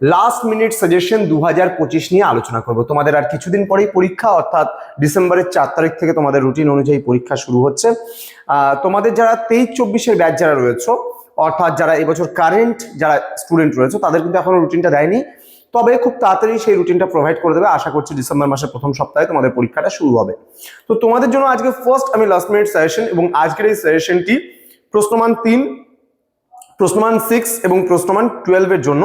Last minute suggestion দু হাজার পঁচিশ নিয়ে আলোচনা করব। তোমাদের আর কিছুদিন পরেই পরীক্ষা, অর্থাৎ ডিসেম্বরের চার তারিখ থেকে তোমাদের রুটিন অনুযায়ী পরীক্ষা শুরু হচ্ছে। তোমাদের যারা তেইশ চব্বিশের ব্যাচ যারা রয়েছে, অর্থাৎ যারা এবছর কারেন্ট যারা স্টুডেন্ট রয়েছে, তাদের কিন্তু এখনও রুটিনটা দেয়নি। তবে খুব তাড়াতাড়ি সেই রুটিনটা প্রোভাইড করে দেবে। আশা করছি ডিসেম্বর মাসের প্রথম সপ্তাহে তোমাদের পরীক্ষাটা শুরু হবে। তো তোমাদের জন্য আজকে ফার্স্ট আমি লাস্ট মিনিট সাজেশন এবং আজকের এই সাজেশনটি প্রশ্নমান তিন, প্রশ্নমান সিক্স এবং প্রশ্নমান টুয়েলভের জন্য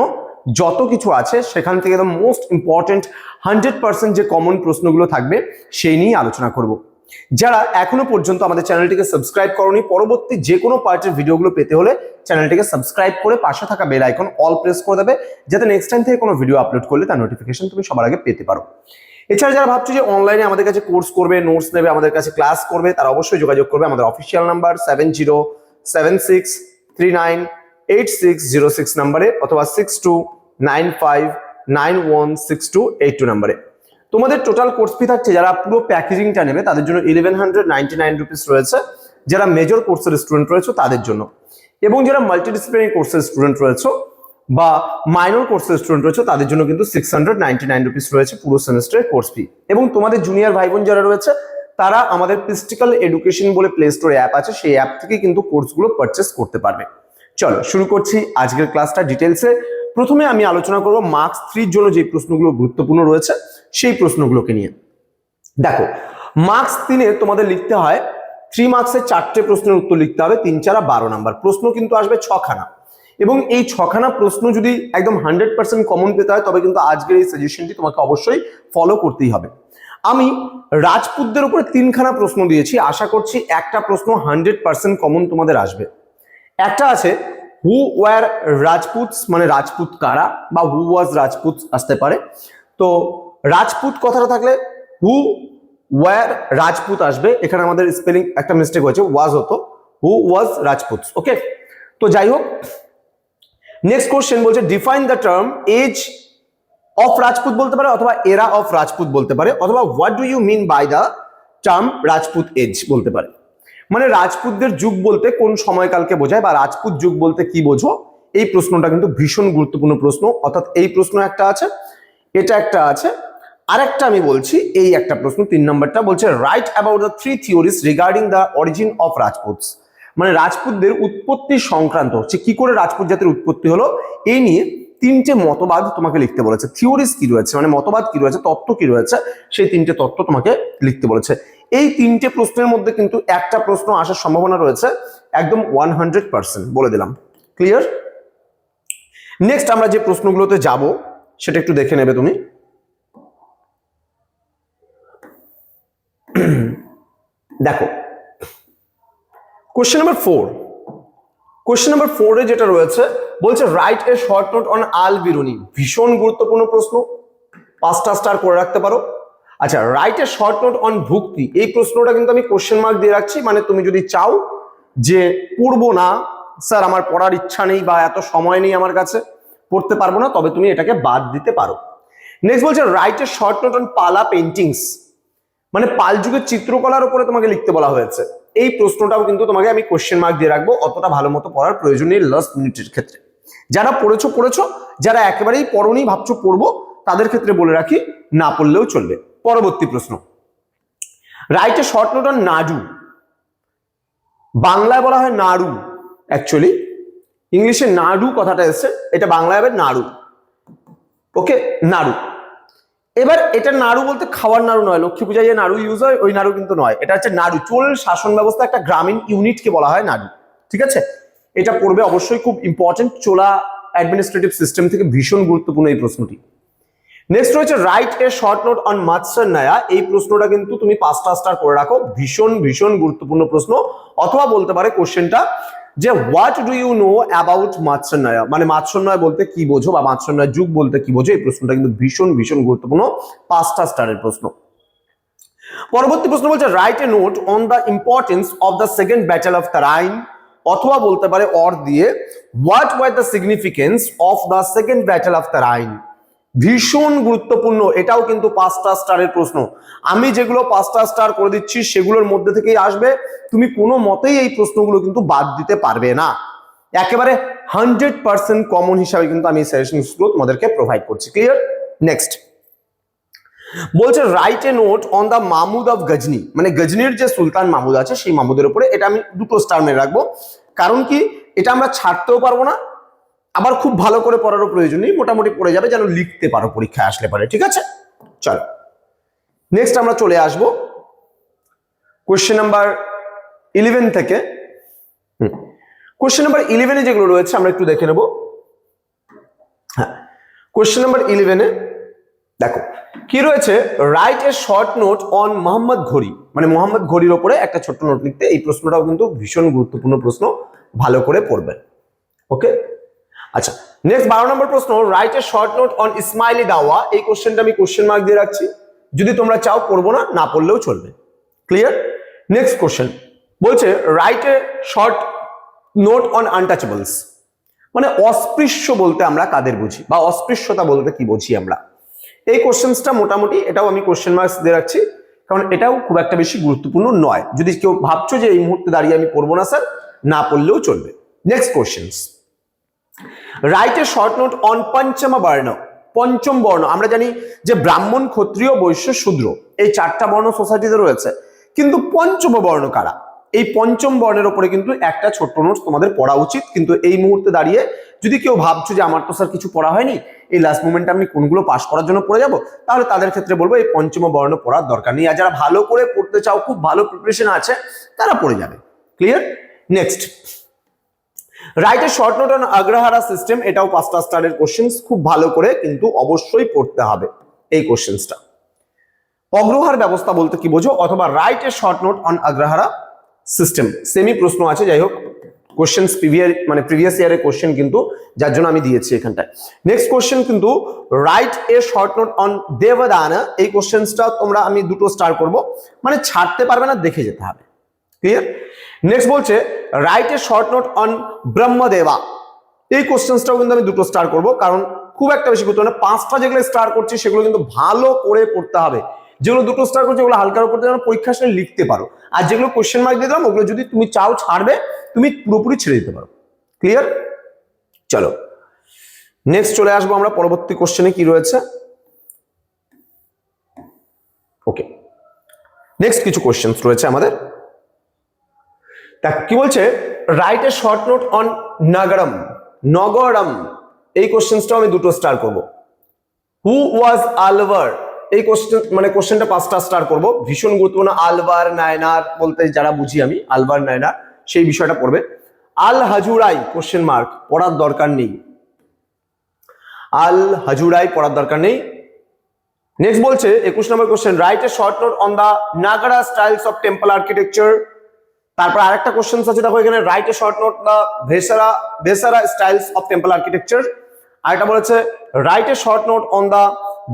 যত কিছু আছে, সেখান থেকে the most important hundred percent যে কমন প্রশ্নগুলো থাকবে, সেই নিয়ে আলোচনা করব। যারা এখনও পর্যন্ত আমাদের চ্যানেলটিকে সাবস্ক্রাইব করনি, পরবর্তী যে কোনো পার্টের ভিডিওগুলো পেতে হলে চ্যানেলটিকে সাবস্ক্রাইব করে পাশে থাকা বেল আইকন অল প্রেস করে দেবে, যাতে নেক্সট টাইম থেকে কোনো ভিডিও আপলোড করলে তার নোটিফিকেশন তুমি সবার আগে পেতে পারো। এছাড়া যারা ভাবছ যে অনলাইনে আমাদের কাছে কোর্স করবে নোটস নেবে, আমাদের কাছে ক্লাস করবে, তারা অবশ্যই যোগাযোগ করবে। আমাদের official number seven zero seven six three nine eight six zero six নাম্বারে অথবা six two nine five nine one six two eight two নাম্বারে। তোমাদের টোটাল কোর্স ফি থাকছে যারা পুরো প্যাকেজিংটা নেবে, তাদের জন্য eleven hundred ninety nine rupees রয়েছে। যারা মেজর কোর্সের স্টুডেন্ট রয়েছে, তাদের জন্য। এবং যারা মাল্টিডিসিপ্লিনারি কোর্সের স্টুডেন্ট রয়েছে বা মাইনর কোর্সের স্টুডেন্ট রয়েছে, তাদের জন্য কিন্তু six hundred ninety nine rupees রয়েছে পুরো সেমিস্টারের কোর্স ফি এবং তোমাদের জুনিয়র ভাই বোন যারা রয়েছে, তারা আমাদের পিস্টিক্যাল এডুকেশন বলে প্লে স্টোরে অ্যাপ আছে, সেই অ্যাপ থেকে কিন্তু কোর্সগুলো পারচেস করতে পারবে। চলো, শুরু করছি আজকের ক্লাসটা ডিটেলসে প্রথমে আমি আলোচনা করব মার্কস থ্রির জন্য যে প্রশ্নগুলো গুরুত্বপূর্ণ রয়েছে, সেই প্রশ্নগুলোকে নিয়ে। দেখো, মার্কস তিনে তোমাদের লিখতে হয়, থ্রি মার্কসের চারটে প্রশ্নের উত্তর লিখতে হবে, তিন চারা বারো নাম্বার। প্রশ্ন কিন্তু আসবে ছখানা। এবং এই ছখানা প্রশ্ন যদি একদম হান্ড্রেড পার্সেন্ট কমন পেতে হয়, তবে কিন্তু আজকের এই সাজেশনটি তোমাকে অবশ্যই ফলো করতেই হবে। আমি রাজপুতদের উপরে তিনখানা প্রশ্ন দিয়েছি, আশা করছি একটা প্রশ্ন হান্ড্রেড পার্সেন্ট কমন তোমাদের আসবে। একটা আছে হু ওয়ার রাজপুত মানে রাজপুত কারা বা হু ওয়াজ রাজপুত আসতে পারে। তো রাজপুত কথাটা থাকলে হু ওয়ার রাজপুত আসবে। এখানে আমাদের স্পেলিং একটা মিস্টেক হয়েছে ওয়াজ হতো। হু ওয়াজ রাজপুত ওকে তো যাই হোক নেক্সট কোশ্চেন বলছে define the term age of Rajput বলতে পারে অথবা এরা অফ রাজপুত বলতে পারে, অথবা what do you mean by the term Rajput age বলতে পারে। মানে রাজপুতদের যুগ বলতে কোন সময়কালকে বোঝায় বা রাজপুত যুগ বলতে কি বোঝো? এই প্রশ্নটা কিন্তু ভীষণ গুরুত্বপূর্ণ প্রশ্ন। অর্থাৎ এই প্রশ্ন একটা আছে, এটা একটা আছে। আরেকটা আমি বলছি, এই একটা প্রশ্ন, তিন নম্বরটা বলছে write about the three theories regarding the origin of Rajputs মানে রাজপুতদের উৎপত্তি সংক্রান্ত হচ্ছে কি করে রাজপুত জাতির উৎপত্তি হলো? এই নিয়ে তিনটে মতবাদ তোমাকে লিখতে বলেছে। থিওরিজ কি রয়েছে? মানে মতবাদ কি রয়েছে? তত্ত্ব কি রয়েছে? সেই তিনটে তত্ত্ব তোমাকে লিখতে বলেছে। এই তিনটে প্রশ্নের মধ্যে কিন্তু একটা প্রশ্ন আসার সম্ভাবনা রয়েছে। একদম ওয়ান হান্ড্রেড পার্সেন্ট বলে দিলাম। ক্লিয়ার নেক্সট আমরা যে প্রশ্নগুলোতে যাব, সেটা একটু দেখে নেবে তুমি। দেখো question number four question number ফোরে যেটা রয়েছে বলছে write a short note on Al Biruni ভীষণ গুরুত্বপূর্ণ প্রশ্ন। পাঁচটা স্টার করে রাখতে পারো। আচ্ছা write a short note on bhukti. এই প্রশ্নটা কিন্তু আমি কোশ্চেন মার্ক দিয়ে রাখছি। মানে তুমি যদি চাও যে পড়ব না স্যার আমার পড়ার ইচ্ছা নেই বা এত সময় নেই আমার কাছে, পড়তে পারব না, তবে তুমি এটাকে বাদ দিতে পারো। নেক্সট বলছে write a short note on Pala paintings মানে পাল যুগের চিত্রকলার উপরে তোমাকে লিখতে বলা হয়েছে। এই প্রশ্নটাও কিন্তু তোমাকে আমি কোশ্চেন মার্ক দিয়ে রাখব। অতটা ভালো মতো পড়ার প্রয়োজন নেই লাস্ট মিনিটের ক্ষেত্রে। যারা পড়েছো পড়েছো, যারা একেবারেই পড়নি, ভাবছ পড়ব, তাদের ক্ষেত্রে বলে রাখি, না পড়লেও চলবে। পরবর্তী প্রশ্ন। রাইটে শর্ট নোট অন নাডু বাংলায় বলা হয় নাড়ু অ্যাকচুয়ালি ইংলিশে নাড়ু কথাটা এসছে, এটা বাংলায় হবে নাড়ু। ওকে নাড়ু। এবার এটা নাড়ু বলতে খাওয়ার নাড়ু নয়, লক্ষ্মী পূজায় যে নাড়ু ইউজ হয়, ওই নাড়ু কিন্তু নয়। এটা হচ্ছে নাড়ু। চোল শাসন ব্যবস্থা একটা গ্রামীণ ইউনিটকে বলা হয় নাড়ু। ঠিক আছে? এটা পড়বে অবশ্যই খুব ইম্পর্টেন্ট চোলা অ্যাডমিনিস্ট্রেটিভ সিস্টেম থেকে ভীষণ গুরুত্বপূর্ণ এই প্রশ্নটি। নেক্সট রয়েছে write a short note on matsyanyaya এই প্রশ্নটা কিন্তু তুমি পাঁচটা স্টার করে রাখো। ভীষণ ভীষণ গুরুত্বপূর্ণ প্রশ্ন। অথবা বলতে পারে কোশ্চেনটা যে what do you know about matsyanyaya মানে মাৎসন্নয় বলতে কি বোঝো বা মাৎসন্নয় যুগ বলতে কি বোঝো? এই প্রশ্নটা কিন্তু ভীষণ ভীষণ গুরুত্বপূর্ণ। পাঁচটা স্টারের প্রশ্ন। পরবর্তী প্রশ্ন বলছে write a note on the importance of the second battle of Tarain অথবা বলতে পারে অর দিয়ে what were the significance of the second battle of Tarain ভীষণ গুরুত্বপূর্ণ, এটাও কিন্তু পাঁচটা স্টারের প্রশ্ন। আমি যেগুলো পাঁচটা স্টার করে দিচ্ছি, সেগুলোর মধ্যে থেকেই আসবে। তুমি কোনো মতেই এই প্রশ্নগুলো কিন্তু বাদ দিতে পারবে না। একেবারে হান্ড্রেড পার্সেন্ট কমন হিসাবে কিন্তু আমি সাজেশনসগুলো তোমাদেরকে প্রোভাইড করছি। ক্লিয়ার নেক্সট বলছে write a note on the Mahmud of Ghazni মানে গজনির যে সুলতান মাহমুদ আছে, সেই মাহমুদের উপরে এটা আমি দুটো স্টার মেরে রাখব। কারণ কি? এটা আমরা ছাড়তেও পারব না। আবার খুব ভালো করে পড়ারও প্রয়োজন নেই। মোটামুটি পড়ে যাবে, যেন লিখতে পারো, পরীক্ষায় আসলে পারে। ঠিক আছে? চলো। নেক্সট আমরা চলে আসব। কোয়েশ্চেন নাম্বার ইলেভেন থেকে। কোয়েশ্চেন নাম্বার ইলেভেনে যেগুলো রয়েছে, আমরা একটু দেখে নেব। হ্যাঁ। কোয়েশ্চেন নাম্বার ইলেভেনে দেখো, কি রয়েছে? Write a short note on Muhammad ঘড়ি মানে মোহাম্মদ ঘড়ির ওপরে একটা ছোট্ট নোট লিখতে, এই প্রশ্নটাও কিন্তু ভীষণ গুরুত্বপূর্ণ প্রশ্ন, ভালো করে পড়বেন ওকে আচ্ছা নেক্সট বারো নম্বর প্রশ্ন write a short note on Ismaili dawa এই কোশ্চেনটা আমি কোশ্চেন মার্ক দিয়ে রাখছি। যদি তোমরা চাও পড়ব না না পড়লেও চলবে। ক্লিয়ার নেক্সট কোশ্চেন বলছে write a short note on untouchables মানে অস্পৃশ্য বলতে আমরা কাদের বুঝি? বা অস্পৃশ্যতা বলতে কি বুঝি আমরা? এই কোশ্চেন্সটা মোটামুটি এটাও আমি কোশ্চেন মার্কস দিয়ে রাখছি, কারণ এটাও খুব একটা বেশি গুরুত্বপূর্ণ নয়। যদি কেউ ভাবছ যে এই মুহূর্তে দাঁড়িয়ে আমি পড়ব না স্যার, না পড়লেও চলবে। Next questions write a short note on panchama varna পঞ্চম বর্ণ আমরা জানি যে ব্রাহ্মণ ক্ষত্রিয় বৈশ্য শূদ্র, এই চারটা বর্ণ সোসাইটিতে রয়েছে। কিন্তু পঞ্চম বর্ণ কারা? এই পঞ্চম বর্ণের ওপরে কিন্তু একটা ছোট্ট নোট তোমাদের পড়া উচিত। কিন্তু এই মুহূর্তে দাঁড়িয়ে যদি কেউ ভাবছ যে আমার তো স্যার কিছু পড়া হয়নি, এই লাস্ট মোমেন্টে আমি কোনগুলো পাশ করার জন্য পড়ে যাব, তাহলে তাদের ক্ষেত্রে বলব এই পঞ্চম বর্ণ পড়ার দরকার নেই। আর যারা ভালো করে পড়তে চাও, খুব ভালো প্রিপারেশন আছে, তারা পড়ে যাবে। Clear next write a short note on agrahara system এটাও পাঁচটা স্টারের কোশ্চেন খুব ভালো করে কিন্তু অবশ্যই পড়তে হবে এই কোশ্চেন্সটা অগ্রহার ব্যবস্থা বলতে কি বোঝো? অথবা write a short note on agrahara system same প্রশ্ন আছে, যাই হোক কোশ্চেন প্রিভিয়ার মানে প্রিভিয়াস ইয়ারের কোশ্চেন কিন্তু যার জন্য আমি দিয়েছি এখানটায়। নেক্সট কোশ্চেন কিন্তু write a short note on devadana এই কোশ্চেন্সটা তোমরা, আমি দুটো স্টার করব। মানে ছাড়তে পারবে না, দেখে যেতে হবে। ক্লিয়ার নেক্সট বলছে write a short note on brahmadeya এই কোশ্চেন্সটাও কিন্তু আমি দুটো স্টার করব, কারণ খুব একটা বেশি গুরুত্ব না। পাঁচটা যেগুলো স্টার করছি, সেগুলো কিন্তু ভালো করে পড়তে হবে। যেগুলো দুটো স্টার করছে, ওগুলো হালকার উপর যেন পরীক্ষা আসলে লিখতে পারো। আর যেগুলো কোশ্চেন মার্ক দিয়ে দিলাম, ওগুলো যদি তুমি চাও ছাড়বে, তুমি পুরোপুরি ছেড়ে দিতে পারো। ক্লিয়ার চলো। নেক্সট চলে আসব আমরা পরবর্তী কোশ্চেনে কি রয়েছে? ওকে নেক্সট কিছু কোশ্চেন রয়েছে আমাদের। দেখ কি বলছে? Write a short note on nagaram nagaram এই কোশ্চেন্সটাও আমি দুটো স্টার করব। হু ওয়াজ আলভার এই কোশ্চেন মানে কোশ্চেনটা পাঁচটা স্টার করব। ভীষণ গুরুত্বপূর্ণ, আলবার নায়নার বলতে যারা বুঝি আমি, আলবার নায়নার, সেই বিষয়টা পড়বে। আল হাজুরাই কোশ্চেন মার্ক পড়ার দরকার নেই। আল হাজুরাই, পড়ার দরকার নেই। নেক্সট বলছে, একুশ নম্বর question write a short note on the Nagara styles of temple architecture তারপর আরেকটা কোশ্চেন আছে, দেখো এখানে write a short note the Vesara Vesara styles of temple architecture আরেকটা বলেছে write a short note on the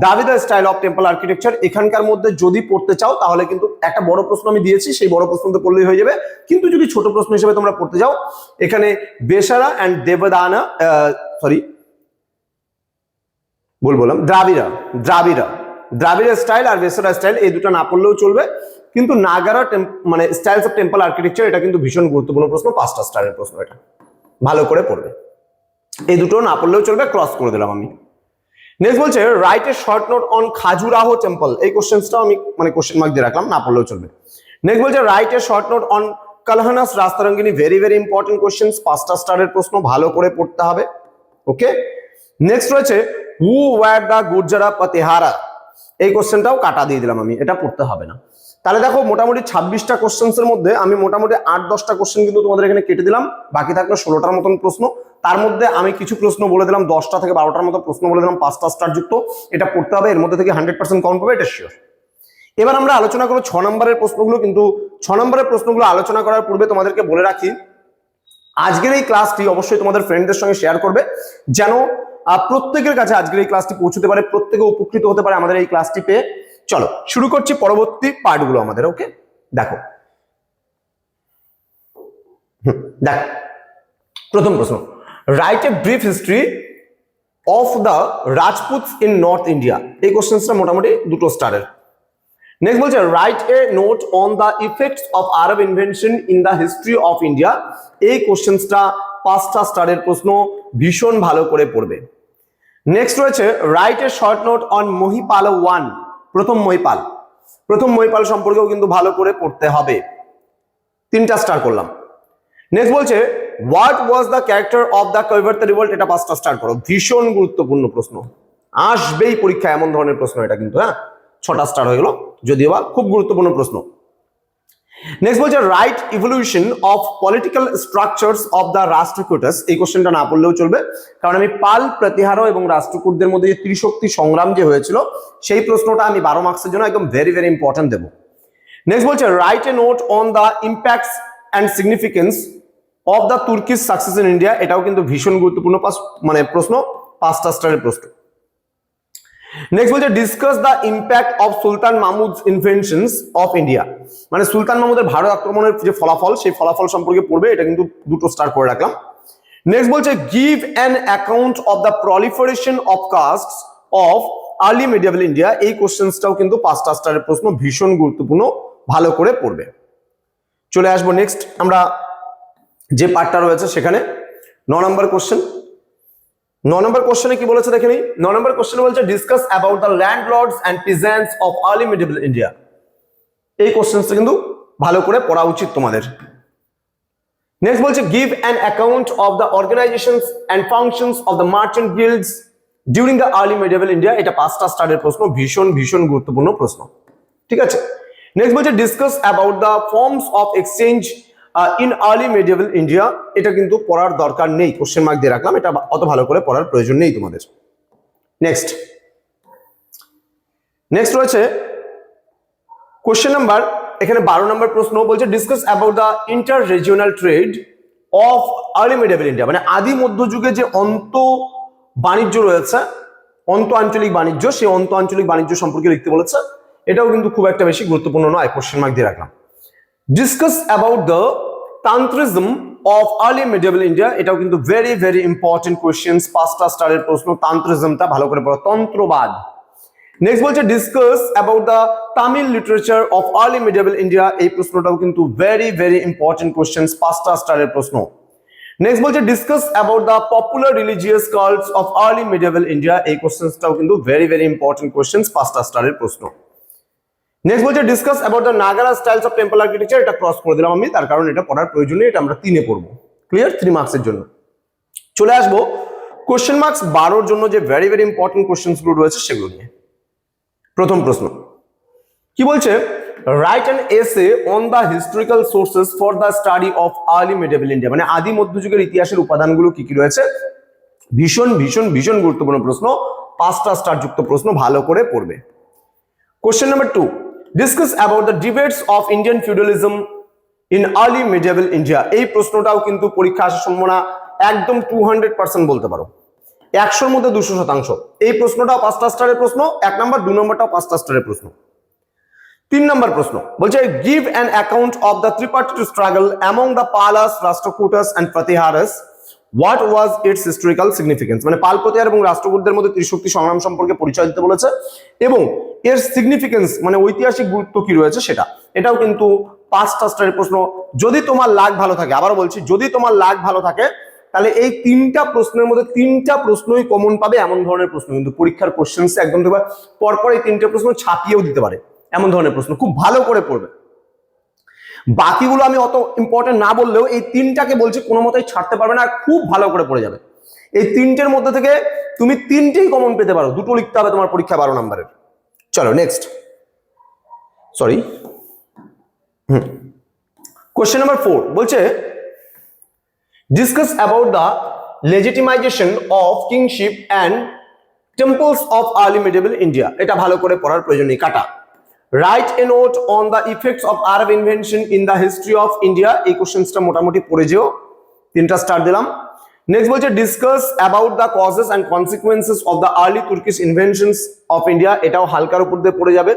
Dravida style of temple architecture এখানকার মধ্যে যদি পড়তে চাও, তাহলে কিন্তু একটা বড় প্রশ্ন আমি দিয়েছি, সেই বড় প্রশ্ন তো পড়লেই হয়ে যাবে। কিন্তু যদি ছোট প্রশ্ন হিসেবে তোমরা পড়তে যাও, এখানে বেসারা অ্যান্ড দেবদানা সরি বল বললাম, দ্রাবিড়া দ্রাবিড়া দ্রাবিড়া স্টাইল আর বেসারা স্টাইল এই দুটো না পড়লেও চলবে। কিন্তু নাগারা মানে স্টাইলস অফ টেম্পল আর্কিটেকচার এটা কিন্তু ভীষণ গুরুত্বপূর্ণ প্রশ্ন, পাঁচটা স্টারের প্রশ্ন এটা। ভালো করে পড়বে। এই দুটো না পড়লেও চলবে ক্রস করে দিলাম আমি। নেক্সট বলছে write a short note on Khajuraho temple এই কোশ্চেন্সটাও আমি মানে কোশ্চেন মার্ক দিয়ে রাখলাম, না পড়লেও চলবে। নেক্সট বলছে write a short note on Kalhana's Rajatarangini very very important questions পাঁচটা স্টারের প্রশ্ন, ভালো করে পড়তে হবে। ওকে নেক্সট রয়েছে হু ওয়ার দ্য গুর্জারা পাতিহারা এই কোশ্চেনটাও কাটা দিয়ে দিলাম আমি, এটা পড়তে হবে না। তাহলে দেখো মোটামুটি ছাব্বিশটা কোশ্চেন্সের মধ্যে আমি মোটামুটি আট, দশটা কোশ্চেন কিন্তু তোমাদের এখানে কেটে দিলাম। বাকি থাকল ষোলোটার মতন প্রশ্ন। তার মধ্যে আমি কিছু প্রশ্ন বলে দিলাম, দশটা থেকে বারোটার মতো প্রশ্ন বলে দিলাম, পাঁচটা স্টার যুক্ত। এটা পড়তে হবে, এর মধ্যে থেকে হান্ড্রেড পার্সেন্ট কম পাবে, এটা শিওর এবার আমরা আলোচনা করব ছ নম্বরের প্রশ্নগুলো, কিন্তু ছ নম্বরের প্রশ্নগুলো আলোচনা করার পূর্বে তোমাদেরকে বলে রাখি, আজকের এই ক্লাসটি অবশ্যই তোমাদের ফ্রেন্ডদের সঙ্গে শেয়ার করবে। যেন প্রত্যেকের কাছে আজকের এই ক্লাসটি পৌঁছতে পারে, প্রত্যেকে উপকৃত হতে পারে আমাদের এই ক্লাসটি পেয়ে। চলো, শুরু করছি পরবর্তী পার্টগুলো আমাদের ওকে দেখো। দেখো, প্রথম প্রশ্ন। Write a brief history of the Rajputs in north India এই কোশ্চেন্সটা মোটামুটি দুটো স্টারের নেক্সট বলছে write a note on the effects of Arab invention in the history of India এই কোশ্চেন্সটা পাঁচটা স্টারের প্রশ্ন, ভীষণ ভালো করে পড়বে। নেক্সট রয়েছে write a short note on Mahipal one প্রথম মহিপাল প্রথম মহিপাল সম্পর্কেও কিন্তু ভালো করে পড়তে হবে। তিনটা স্টার করলাম। নেক্সট বলছে what was the character of the Kaivarta revolt এটা পাঁচটা স্টার করো। ভীষণ গুরুত্বপূর্ণ প্রশ্ন। আসবেই পরীক্ষা এমন ধরনের প্রশ্ন এটা কিন্তু হ্যাঁ? ছটা স্টার হয়ে গেল। যদিও বা খুব গুরুত্বপূর্ণ প্রশ্ন। নেক্সট বলছে write evolution of political structures of the Rashtrakutas এই কোশ্চেনটা না পড়লেও চলবে। কারণ আমি পাল প্রতিহার এবং রাষ্ট্রকূটদের মধ্যে যে ত্রিশক্তি সংগ্রাম যে হয়েছিল, সেই প্রশ্নটা আমি বারো মার্কসের জন্য একদম ভেরি ভেরি ইম্পর্টেন্ট দেবো। নেক্সট বলছে write a note on the impacts and significance of the Turkish success in India এটাও কিন্তু ভীষণ গুরুত্বপূর্ণ মানে প্রশ্ন পাঁচটা স্টারের প্রশ্ন। নেক্সট বলছে discuss the impact of Sultan Mahmud inventions of India মানে সুলতান মাহমুদের ভারত আক্রমণের যে ফলাফল, সেই ফলাফল সম্পর্কে পড়বে, এটা কিন্তু দুটো স্টার করে রাখলাম। নেক্সট বলছে give an account of the proliferation of caste of early medieval India এই কোশ্চেন্সটাও কিন্তু পাঁচটা স্টারের প্রশ্ন ভীষণ গুরুত্বপূর্ণ, ভালো করে পড়বে। চলে আসব নেক্সট আমরা যে পার্টটা রয়েছে সেখানে। ন নম্বর কোশ্চেন ন নম্বর কোশ্চেনে কি বলেছে দেখে নিই? ন নম্বর কোশ্চেনে বলছে discuss about the landlords and peasants of early medieval India এই কোশ্চেন্সটা কিন্তু ভালো করে পড়া উচিত তোমাদের। নেক্সট বলছে give an account of the organisations and functions of the merchant guilds during the early medieval India এটা পাঁচটা স্টারের প্রশ্ন, ভীষণ ভীষণ গুরুত্বপূর্ণ প্রশ্ন। ঠিক আছে? নেক্সট বলছে discuss about the forms of exchange in early medieval India এটা কিন্তু পড়ার দরকার নেই কোশ্চেন মার্ক দিয়ে রাখলাম, এটা অত ভালো করে পড়ার প্রয়োজন নেই তোমাদের। নেক্সট নেক্সট রয়েছে কোশ্চেন নাম্বার এখানে বারো নম্বর প্রশ্ন বলছে discuss about the inter regional trade of early medieval India মানে আদি মধ্যযুগে যে অন্ত বাণিজ্য রয়েছে, অন্ত আঞ্চলিক বাণিজ্য, সেই অন্ত আঞ্চলিক বাণিজ্য সম্পর্কে লিখতে বলেছে, এটাও কিন্তু খুব একটা বেশি গুরুত্বপূর্ণ নয় কোশ্চেন মার্ক দিয়ে রাখলাম। Discuss about the tantrism of early medieval India এটাও কিন্তু ভেরি ভেরি ইম্পর্টেন্ট কোয়েশ্চেন্স পাঁচটা স্টারের প্রশ্ন তান্ত্রিজমটা ভালো করে পড়ো, তন্ত্রবাদ। নেক্সট বলছে discuss about the Tamil literature of early medieval India এই প্রশ্নটাও কিন্তু ভেরি ভেরি ইম্পর্টেন্ট কোয়েশ্চেন্স পাঁচটা স্টারের প্রশ্ন। নেক্সট বলছে discuss about the popular religious cults of early medieval India এই কোশ্চেন্সটাও কিন্তু ভেরি ভেরি ইম্পর্টেন্ট কোয়েশ্চেন্স পাঁচটা স্টারের প্রশ্ন। নেক্সট বলছে discuss about the Nagara styles of temple architecture এটা ক্রস করে দিলাম আমি, তার কারণ এটা পড়ার প্রয়োজন নেই এটা আমরা তিনে পড়ব। ক্লিয়ার থ্রি মার্কসের জন্য। চলে আসব কোশ্চেন মার্কস বারোর জন্য যে ভেরি ভেরি ইম্পর্টেন্ট কোশ্চেন্সগুলো রয়েছে সেগুলো নিয়ে। প্রথম প্রশ্ন। কি বলছে? Write and essay on the historical sources for the study of early medieval India মানে আদি মধ্যযুগের ইতিহাসের উপাদানগুলো কি কি রয়েছে? ভীষণ ভীষণ ভীষণ গুরুত্বপূর্ণ প্রশ্ন, পাঁচটা স্টার যুক্ত প্রশ্ন ভালো করে পড়বে। Question number two discuss about the debates of Indian feudalism in early medieval India এই প্রশ্নটাও কিন্তু পরীক্ষা আসার সম্ভাবনা একদম টু হান্ড্রেড পার্সেন্ট বলতে পারো। একশোর মধ্যে দুশো শতাংশ। এই প্রশ্নটাও পাঁচটা স্টারের প্রশ্ন, এক নম্বর, দু নম্বরটাও পাঁচটা স্টারের প্রশ্ন। তিন নম্বর প্রশ্ন, বলছে give an account of the tripartite struggle among the Palas Rashtrakutas and Pratiharas what was its historical significance মানে পাল প্রতিহার এবং রাষ্ট্রকূটদের মধ্যে ত্রিশক্তি সংগ্রাম সম্পর্কে পরিচয় দিতে বলেছে। এবং এর সিগনিফিকেন্স মানে ঐতিহাসিক গুরুত্ব কি রয়েছে সেটা? এটাও কিন্তু পাঁচটা স্টারের প্রশ্ন। যদি তোমার লাগ ভালো থাকে আবার বলছি, যদি তোমার লাগ ভালো থাকে, তাহলে এই তিনটা প্রশ্নের মধ্যে তিনটা প্রশ্নই কমন পাবে এমন ধরনের প্রশ্ন। কিন্তু পরীক্ষার কোশ্চেন্স একদম পরপর এই তিনটে প্রশ্ন ছাপিয়েও দিতে পারে এমন ধরনের প্রশ্ন। খুব ভালো করে পড়বে। বাকিগুলো আমি অত ইম্পর্টেন্ট না বললেও এই তিনটাকে বলছি কোনো মতেই ছাড়তে পারবে না, আর খুব ভালো করে পড়ে যাবে। এই তিনটের মধ্যে থেকে তুমি তিনটেই কমন পেতে পারো, দুটো লিখতে হবে তোমার পরীক্ষা বারো নম্বরের। চলো next sorry hmm. Question number four বলছে discuss about the legitimization of kingship and temples of early medieval India এটা ভালো করে পড়ার প্রয়োজন নেই, কাটা। Write a note on the effects of Arab invention in the history of India এই কোশ্চেন্সটা মোটামুটি পড়ে যেও। তিনটা স্টার দিলাম। নেক্সট বলছে discuss about the causes and consequences of the early Turkish inventions of India এটাও হালকার উপর দিয়ে পড়ে যাবে।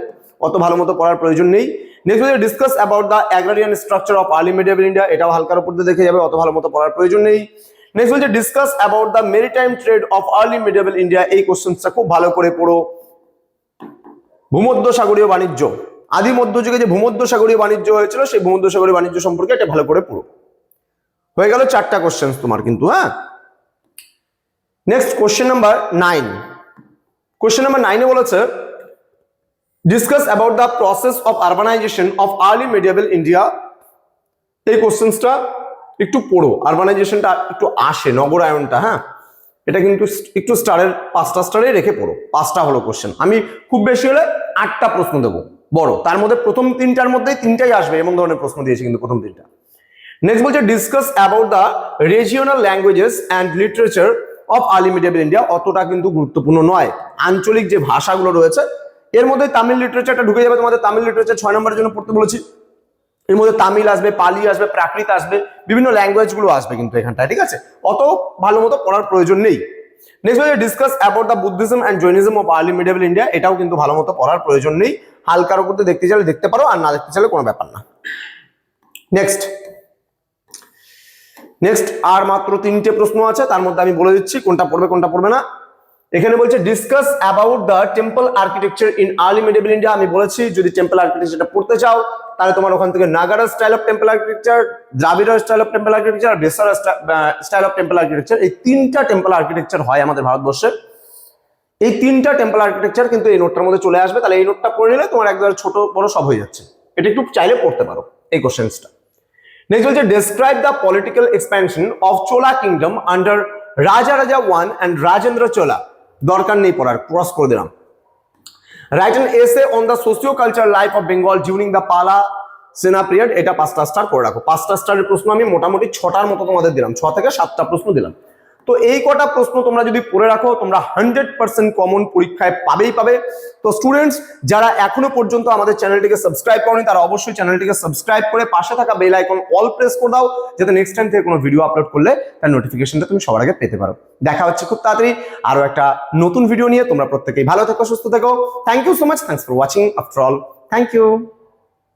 অত ভালো মতো পড়ার প্রয়োজন নেই। নেক্সট বলছে discuss about the agrarian structure of early medieval India এটাও হালকার উপর দিয়ে দেখে যাবে, অত ভালো মতো পড়ার প্রয়োজন নেই। নেক্সট বলছে discuss about the maritime trade of early medieval India এই কোশ্চেন্সটা খুব ভালো করে পড়ো। ভূমধ্য সাগরীয় বাণিজ্য। আদি মধ্যযুগে যে ভূমধ্য সাগরীয় বাণিজ্য হয়েছিল, সেই ভূমধ্য সাগরীয় বাণিজ্য সম্পর্কে এটা ভালো করে পড়ো। হয়ে গেল চারটা কোশ্চেন তোমার কিন্তু হ্যাঁ? Next question number nine question number নাইনে বলেছে discuss about the process of urbanization of early medieval India এই কোশ্চেন্সটা একটু পড়ো। আরবানাইজেশনটা একটু আসে, নগরায়নটা হ্যাঁ? এটা কিন্তু একটু স্টারের পাঁচটা স্টারে রেখে পড়ো, পাঁচটা হলো কোশ্চেন আমি খুব বেশি হলে আটটা প্রশ্ন দেবো, বড়। তার মধ্যে প্রথম তিনটার মধ্যেই তিনটাই আসবে এমন ধরনের প্রশ্ন দিয়েছি কিন্তু প্রথম তিনটা। নেক্সট বলছে discuss about the regional languages and literature of early medieval India অতটা কিন্তু গুরুত্বপূর্ণ নয়। আঞ্চলিক যে ভাষাগুলো রয়েছে, এর মধ্যে তামিল লিটারেচারটা ঢুকে যাবে। তোমাদের তামিল লিটারেচার ছয় নম্বরের জন্য পড়তে বলেছি। এর মধ্যে তামিল আসবে, পালি আসবে, প্রাকৃত আসবে, বিভিন্ন ল্যাঙ্গুয়েজগুলো আসবে কিন্তু এখানটায়, ঠিক আছে? অত ভালো মতো পড়ার প্রয়োজন নেই। নেক্সট হচ্ছে discuss about the Buddhism and Jainism of early medieval India এটাও কিন্তু ভালো মতো পড়ার প্রয়োজন নেই। হালকার উপর দেখতে চাইলে দেখতে পারো, আর না দেখতে চাইলে কোনো ব্যাপার না। নেক্সট নেক্সট আর মাত্র তিনটে প্রশ্ন আছে, তার মধ্যে আমি বলে দিচ্ছি, কোনটা পড়বে কোনটা পড়বে না। এখানে বলছে discuss about the temple architecture in early medieval India আমি বলেছি, যদি টেম্পল আর্কিটেকচারটা পড়তে চাও, তাহলে তোমার ওখান থেকে Nagara style of temple architecture Dravida style of temple architecture Vesara style of temple architecture এই তিনটা টেম্পল আর্কিটেকচার হয় আমাদের ভারতবর্ষে। এই তিনটা টেম্পল আর্কিটেকচার কিন্তু এই নোটটার মধ্যে চলে আসবে। তাহলে এই নোটটা পড়ে নিলে তোমার একবার ছোট বড় সব হয়ে যাচ্ছে। এটা একটু চাইলে পড়তে পারো এই কোশ্চেন্সটা নেক্সট বলছে describe the political expansion of Chola kingdom under Raja Raja one and Rajendra চোলা দরকার নেই পড়ার ক্রস করে দিলাম। Write and essay on the socio culture life of Bengal during the Pala Sena period এটা পাঁচটা স্টার করে রাখো। পাঁচটা স্টারের প্রশ্ন আমি মোটামুটি ছটার মতো তোমাদের দিলাম, ছ থেকে সাতটা প্রশ্ন দিলাম। তো এই কটা প্রশ্ন তোমরা যদি পড়ে রাখো, তোমরা হান্ড্রেড পার্সেন্ট কমন পরীক্ষায় পাবেই পাবে। তো স্টুডেন্টস যারা এখনও পর্যন্ত আমাদের চ্যানেলটিকে সাবস্ক্রাইব করেনি, তারা অবশ্যই চ্যানেলটিকে সাবস্ক্রাইব করে পাশে থাকা বেল আইকন অল প্রেস করে দাও, যাতে নেক্সট টাইম থেকে কোনো ভিডিও আপলোড করলে তার নোটিফিকেশনটা তুমি সবার আগে পেতে পারো। দেখা হচ্ছে খুব তাড়াতাড়ি আরও একটা নতুন ভিডিও নিয়ে। তোমরা প্রত্যেকেই ভালো থেকো, সুস্থ থেকো। Thank you so much thanks for watching after all thank you